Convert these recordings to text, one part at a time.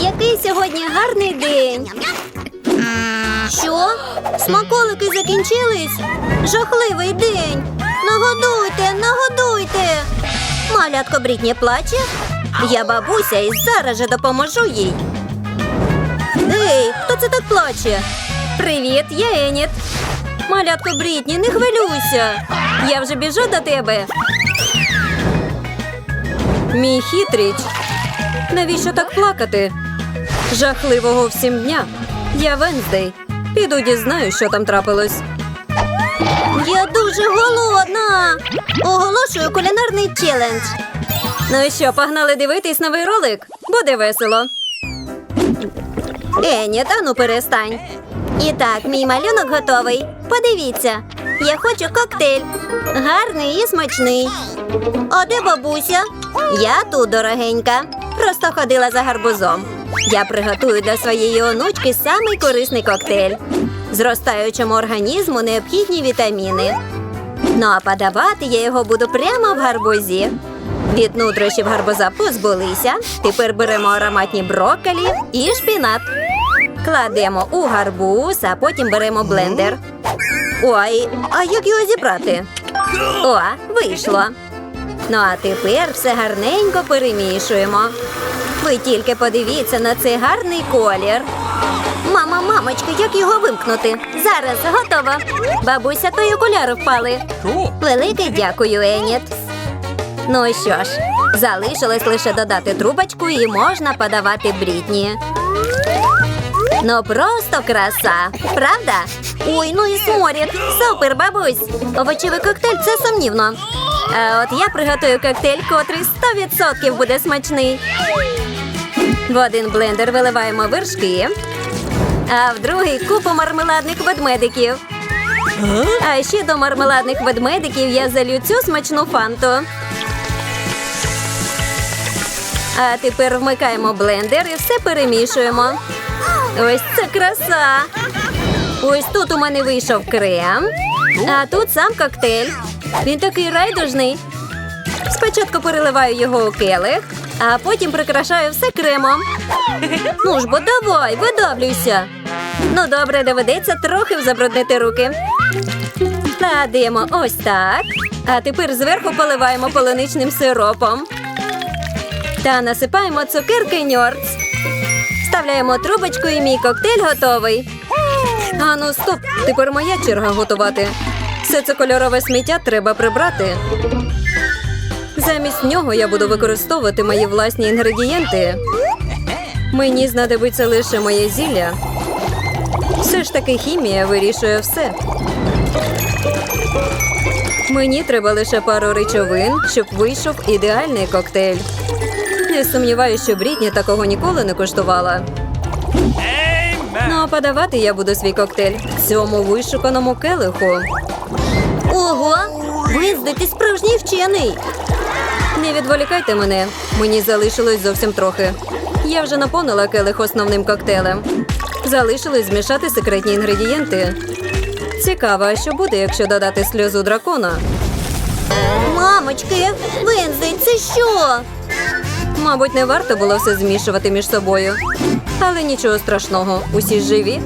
Який сьогодні гарний день. Що? Смаколики закінчились? Жахливий день. Нагодуйте, нагодуйте. Малятко Брітні плаче. Я бабуся і зараз же допоможу їй. Ей, хто це так плаче? Привіт, я Еніт. Малятко Брітні, не хвилюйся. Я вже біжу до тебе. Мій хитріч. Навіщо так плакати? Жахливого всім дня. Я Венздей. Піду дізнаю, що там трапилось. Я дуже голодна. Оголошую кулінарний челендж. Ну і що, погнали дивитись новий ролик? Буде весело. Еня, та ну перестань. І так, мій малюнок готовий. Подивіться, я хочу коктейль. Гарний і смачний. А де бабуся? Я тут, дорогенька. Просто ходила за гарбузом. Я приготую для своєї онучки самий корисний коктейль. Зростаючому організму необхідні вітаміни. Ну а подавати я його буду прямо в гарбузі. Від нутрощів гарбуза позбулися. Тепер беремо ароматні брокколі і шпінат. Кладемо у гарбуз, а потім беремо блендер. Ой, а як його зібрати? О, вийшло. Ну а тепер все гарненько перемішуємо. Ви тільки подивіться на цей гарний колір. Мама, мамочка, як його вимкнути? Зараз готово. Бабуся, твої окуляри впали. Велике дякую, Еніт. Ну що ж, залишилось лише додати трубочку і можна подавати брітні. Ну просто краса, правда? Ой, ну і сморід. Супер, бабусь. Овочевий коктейль це сумнівно. А от я приготую коктейль, котрий 100% буде смачний. В один блендер виливаємо вершки, а в другий купу мармеладних ведмедиків. А ще до мармеладних ведмедиків я залю цю смачну фанту. А тепер вмикаємо блендер і все перемішуємо. Ось це краса. Ось тут у мене вийшов крем, а тут сам коктейль. Він такий райдужний. Спочатку переливаю його у келих, а потім прикрашаю все кремом. Ну ж бо давай, видавлюйся. Ну добре, доведеться трохи забруднити руки. Кладемо ось так. А тепер зверху поливаємо полуничним сиропом. Та насипаємо цукерки ньорц. Вставляємо трубочку і мій коктейль готовий. А ну стоп, тепер моя черга готувати. Все це кольорове сміття треба прибрати. Замість нього я буду використовувати мої власні інгредієнти. Мені знадобиться лише моє зілля. Все ж таки хімія вирішує все. Мені треба лише пару речовин, щоб вийшов ідеальний коктейль. Не сумніваюся, що Брітні такого ніколи не коштувала. Ну, а подавати я буду свій коктейль цьому вишуканому келиху. Ого! Виздик, справжній вчений. Не відволікайте мене. Мені залишилось зовсім трохи. Я вже наповнила келих основним коктейлем. Залишилось змішати секретні інгредієнти. Цікаво, а що буде, якщо додати сльозу дракона? Мамочки, Венздей, це що? Мабуть, не варто було все змішувати між собою. Але нічого страшного, усі живі.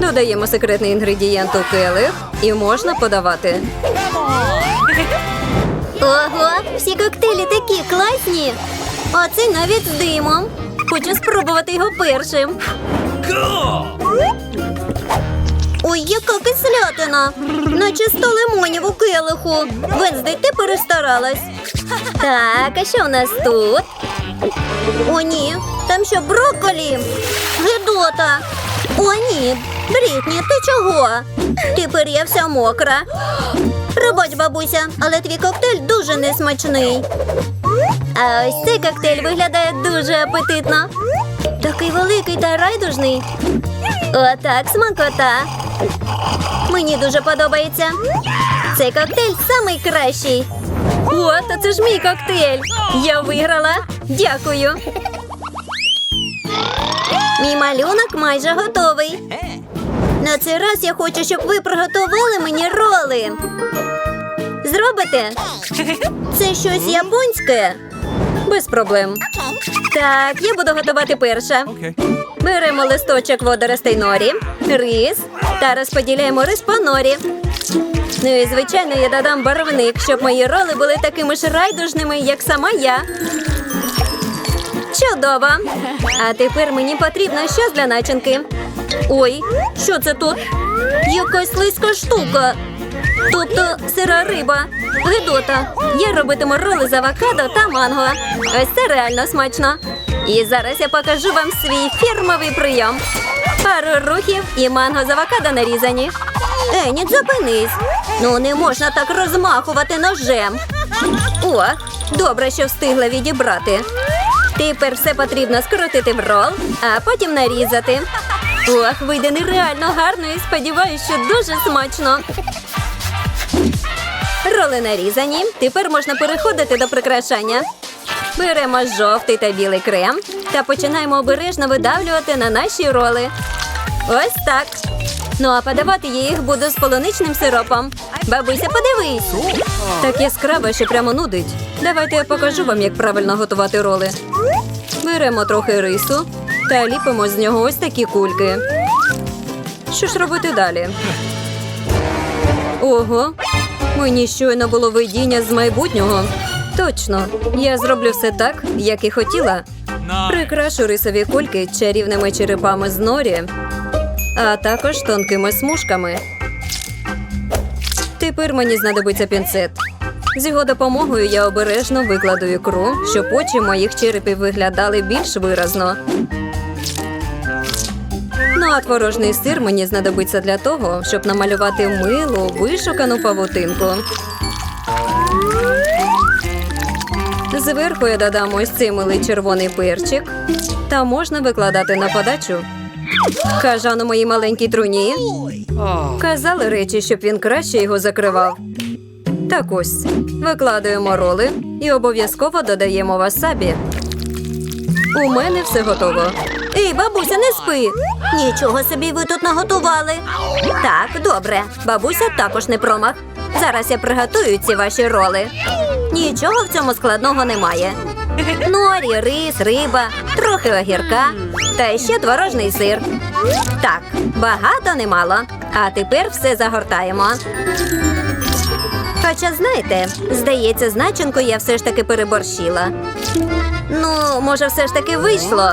Додаємо секретний інгредієнт у келих і можна подавати. Ого, всі коктейлі такі класні. А цей навіть з димом. Хочу спробувати його першим. Ой, яка кислятина! Наче сто лимонів у келиху. Венздей, ти перестаралась. Так, а що у нас тут? О, ні, там що брокколі? Гедота. О, ні. Брітні, ти чого? Тепер я вся мокра. Пробач, бабуся, але твій коктейль дуже несмачний. А ось цей коктейль виглядає дуже апетитно. Такий великий та райдужний. Отак, смакота. Мені дуже подобається. Цей коктейль самий кращий. О, то це ж мій коктейль. Я виграла. Дякую. Мій малюнок майже готовий. На цей раз я хочу, щоб ви приготували мені роли. Зробите? Це щось японське? Без проблем. Так, я буду готувати перша. Беремо листочок водоростей норі, рис та розподіляємо рис по норі. Ну і звичайно, я додам барвник, щоб мої роли були такими ж райдужними, як сама я. Чудово! А тепер мені потрібно щось для начинки. Ой, що це тут? Якась слизька штука. Тобто сира риба. Гидота. Я робитиму роли з авокадо та манго. Ось це реально смачно. І зараз я покажу вам свій фірмовий прийом. Пару рухів і манго з авокадо нарізані. Еніт, зупинись. Ну не можна так розмахувати ножем. О, добре, що встигла відібрати. Тепер все потрібно скрутити в рол, а потім нарізати. Ох, вийде нереально гарно і сподіваюся, що дуже смачно. Роли нарізані. Тепер можна переходити до прикрашання. Беремо жовтий та білий крем та починаємо обережно видавлювати на наші роли. Ось так. Ну а подавати я їх буду з полуничним сиропом. Бабуся, подивись. Так яскраво, що прямо нудить. Давайте я покажу вам, як правильно готувати роли. Беремо трохи рису та ліпимо з нього ось такі кульки. Що ж робити далі? Ого, мені щойно було видіння з майбутнього. Точно, я зроблю все так, як і хотіла. Прикрашу рисові кульки чарівними черепами з норі, а також тонкими смужками. Тепер мені знадобиться пінцет. З його допомогою я обережно викладу ікру, щоб очі моїх черепів виглядали більш виразно. Ну а творожний сир мені знадобиться для того, щоб намалювати милу, вишукану павутинку. Зверху я додам ось цей милий червоний перчик. Та можна викладати на подачу. Кажану моїй маленькій труні. Казали речі, щоб він краще його закривав. Так ось, викладаємо роли і обов'язково додаємо васабі. У мене все готово. Ей, бабуся, не спи. Нічого собі ви тут наготували. Так, добре. Бабуся також не промах. Зараз я приготую ці ваші роли. Нічого в цьому складного немає. Норі, рис, риба, трохи огірка та ще творожний сир. Так, багато немало. А тепер все загортаємо. Хоча, знаєте, здається, з начинкою я все ж таки переборщила. Ну, може, все ж таки вийшло.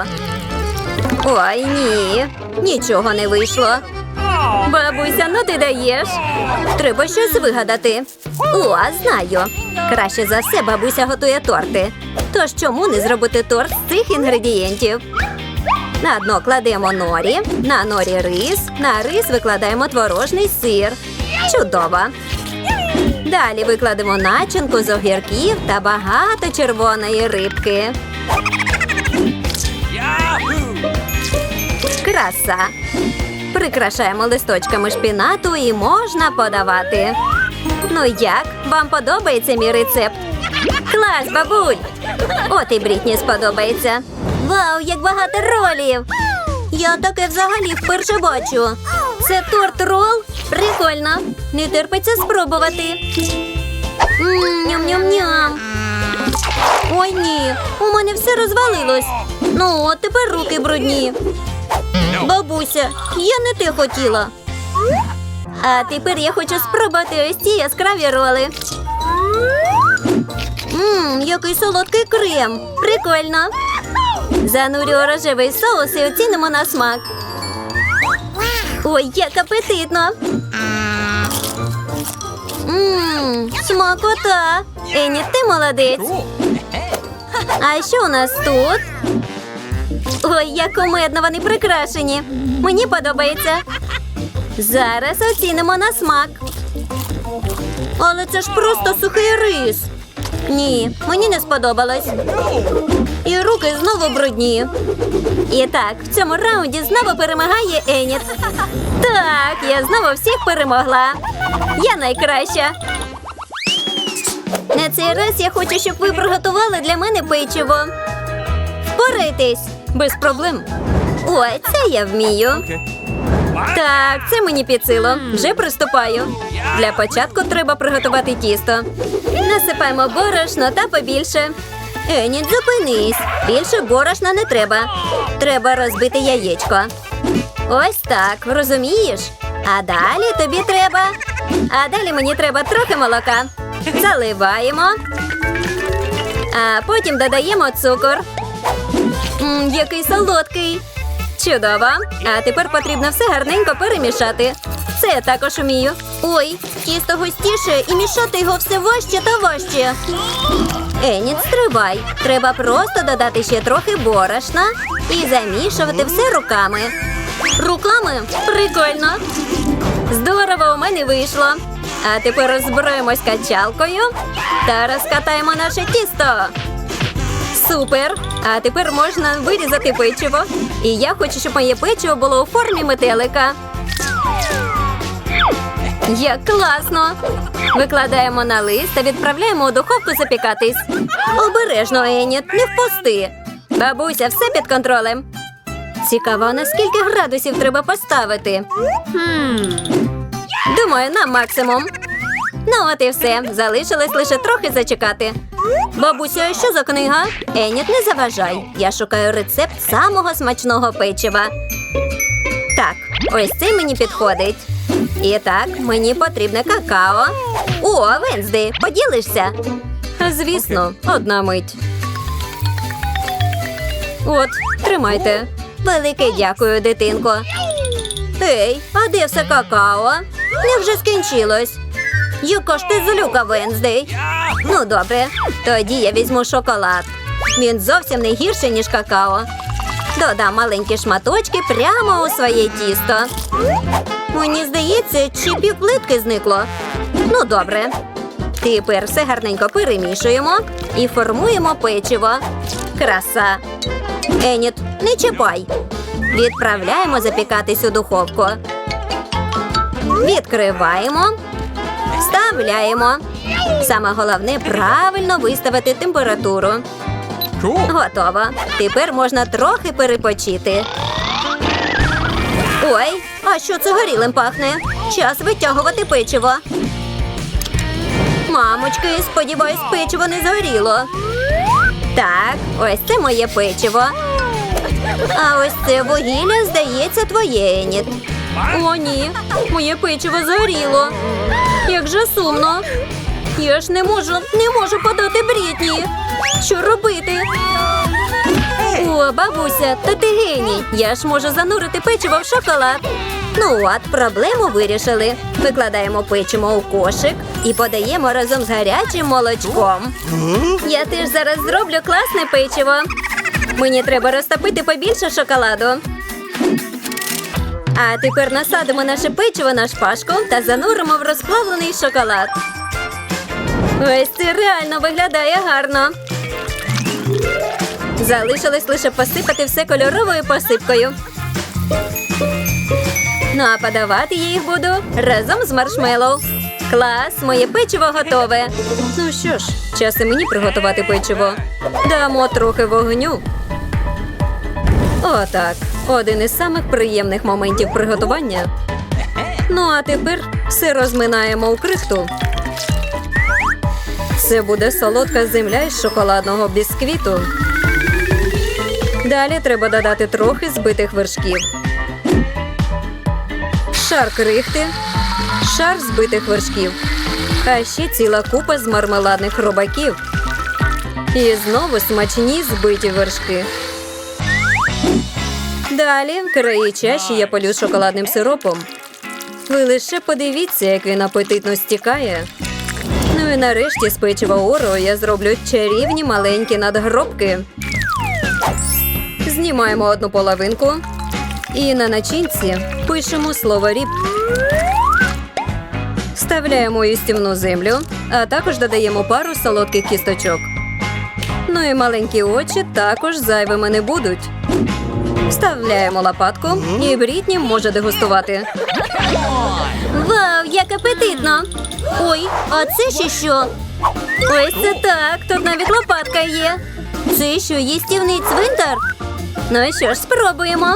Ой, ні, нічого не вийшло. Бабуся, ну ти даєш. Треба щось вигадати. О, знаю. Краще за все бабуся готує торти. Тож чому не зробити торт з цих інгредієнтів? На дно кладемо норі, на норі рис, на рис викладаємо творожний сир. Чудово. Далі викладемо начинку з огірків та багато червоної рибки. Краса. Прикрашаємо листочками шпінату і можна подавати. Ну як? Вам подобається мій рецепт? Клас, бабуль! От і Брітні сподобається. Вау, як багато ролів! Я таке взагалі вперше бачу. Це торт рол? Прикольно. Не терпиться спробувати. Ням-ням-ням. Ой ні, у мене все розвалилось. Ну, от тепер руки брудні. Бабуся, я не те хотіла. А тепер я хочу спробувати ось ці яскраві роли. Ммм, який солодкий крем. Прикольно. Занурю рожевий соус і оцінимо на смак. Ой, як апетитно. Ммм, смакота. Ені, ти молодець. А що у нас тут? Ой, як кумедно вони прикрашені. Мені подобається. Зараз оцінимо на смак. Але це ж просто сухий рис. Ні, мені не сподобалось. І руки знову брудні. І так, в цьому раунді знову перемагає Еніт. Так, я знову всіх перемогла. Я найкраща. На цей раз я хочу, щоб ви приготували для мене печиво. Впорайтесь. Без проблем. Ой, це я вмію. Так, це мені під силу. Вже приступаю. Для початку треба приготувати тісто. Насипаємо борошно та побільше. Еніт, зупинись. Більше борошна не треба. Треба розбити яєчко. Ось так, розумієш? А далі тобі треба. А далі мені треба трохи молока. Заливаємо. А потім додаємо цукор. М, який солодкий. Чудово. А тепер потрібно все гарненько перемішати. Це я також умію. Ой, тісто густіше і мішати його все важче та важче. Еніт, стривай. Треба просто додати ще трохи борошна і замішувати все руками. Руками? Прикольно. Здорово, у мене вийшло. А тепер розберемось качалкою та розкатаємо наше тісто. Супер! А тепер можна вирізати печиво. І я хочу, щоб моє печиво було у формі метелика. Як класно! Викладаємо на лист та відправляємо у духовку запікатись. Обережно, Еніт, не впусти. Бабуся, все під контролем. Цікаво, на скільки градусів треба поставити. Думаю, на максимум. Ну, от і все. Залишилось лише трохи зачекати. Бабуся, що за книга? Еніт, не заважай. Я шукаю рецепт самого смачного печива. Так, ось це мені підходить. І так, мені потрібне какао. О, Венсди, поділишся? Звісно, одна мить. От, тримайте. Велике дякую, дитинко. Ей, а де все какао? Невже скінчилось? Яка ти злюка, Венздей? Ну, добре, тоді я візьму шоколад. Він зовсім не гірший, ніж какао. Додам маленькі шматочки прямо у своє тісто. Мені здається, чи півплитки зникло. Ну, добре. Тепер все гарненько перемішуємо і формуємо печиво. Краса. Еніт, не чіпай. Відправляємо запікатись у духовку. Відкриваємо. Вставляємо. Саме головне правильно виставити температуру. Готово. Тепер можна трохи перепочити. Ой, а що це горілим пахне? Час витягувати печиво. Мамочки, сподіваюсь, печиво не згоріло. Так, ось це моє печиво. А ось це вугілля, здається, твоє, Еніт. О, ні, моє печиво згоріло. Як же сумно. Я ж не можу, не можу подати Брітні. Що робити? О, бабуся, та ти геній. Я ж можу занурити печиво в шоколад. Ну от, проблему вирішили. Викладаємо печиво у кошик і подаємо разом з гарячим молочком. Я теж зараз зроблю класне печиво. Мені треба розтопити побільше шоколаду. А тепер насадимо наше печиво на шпажку та зануримо в розплавлений шоколад. Ось це реально виглядає гарно. Залишилось лише посипати все кольоровою посипкою. Ну а подавати я їх буду разом з маршмеллоу. Клас, моє печиво готове. Ну що ж, час і мені приготувати печиво. Дамо трохи вогню. Отак. Один із самих приємних моментів приготування. Ну а тепер все розминаємо у крихту. Це буде солодка земля із шоколадного бісквіту. Далі треба додати трохи збитих вершків. Шар крихти, шар збитих вершків, а ще ціла купа з мармеладних робаків. І знову смачні збиті вершки. Далі краї чаші я полю шоколадним сиропом. Ви лише подивіться, як він апетитно стікає. Ну і нарешті з печива Орео я зроблю чарівні маленькі надгробки. Знімаємо одну половинку і на начинці пишемо слово ріб. Вставляємо їстівну землю, а також додаємо пару солодких кісточок. Ну і маленькі очі також зайвими не будуть. Вставляємо лопатку, і Брітні може дегустувати. Вау, як апетитно! Ой, а це ще що? Ось це так, тут навіть лопатка є. Це що, їстівний цвинтар? Ну і що ж, спробуємо.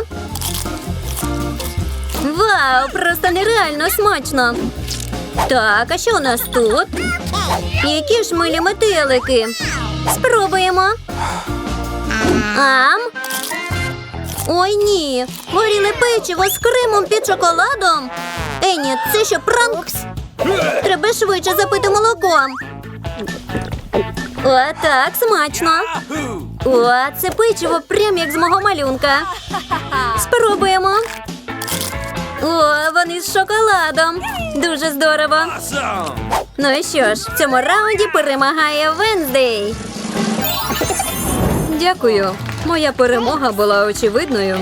Вау, просто нереально смачно. Так, а що у нас тут? Які ж милі метелики? Спробуємо. Ам. Ой, ні. Горіле печиво з кремом під шоколадом. Ені, це що пранк? Треба швидше запити молоком. О, так, смачно. О, це печиво прям як з мого малюнка. Спробуємо. О, вони з шоколадом. Дуже здорово. Ну і що ж, в цьому раунді перемагає Венздей. Дякую. Моя перемога була очевидною.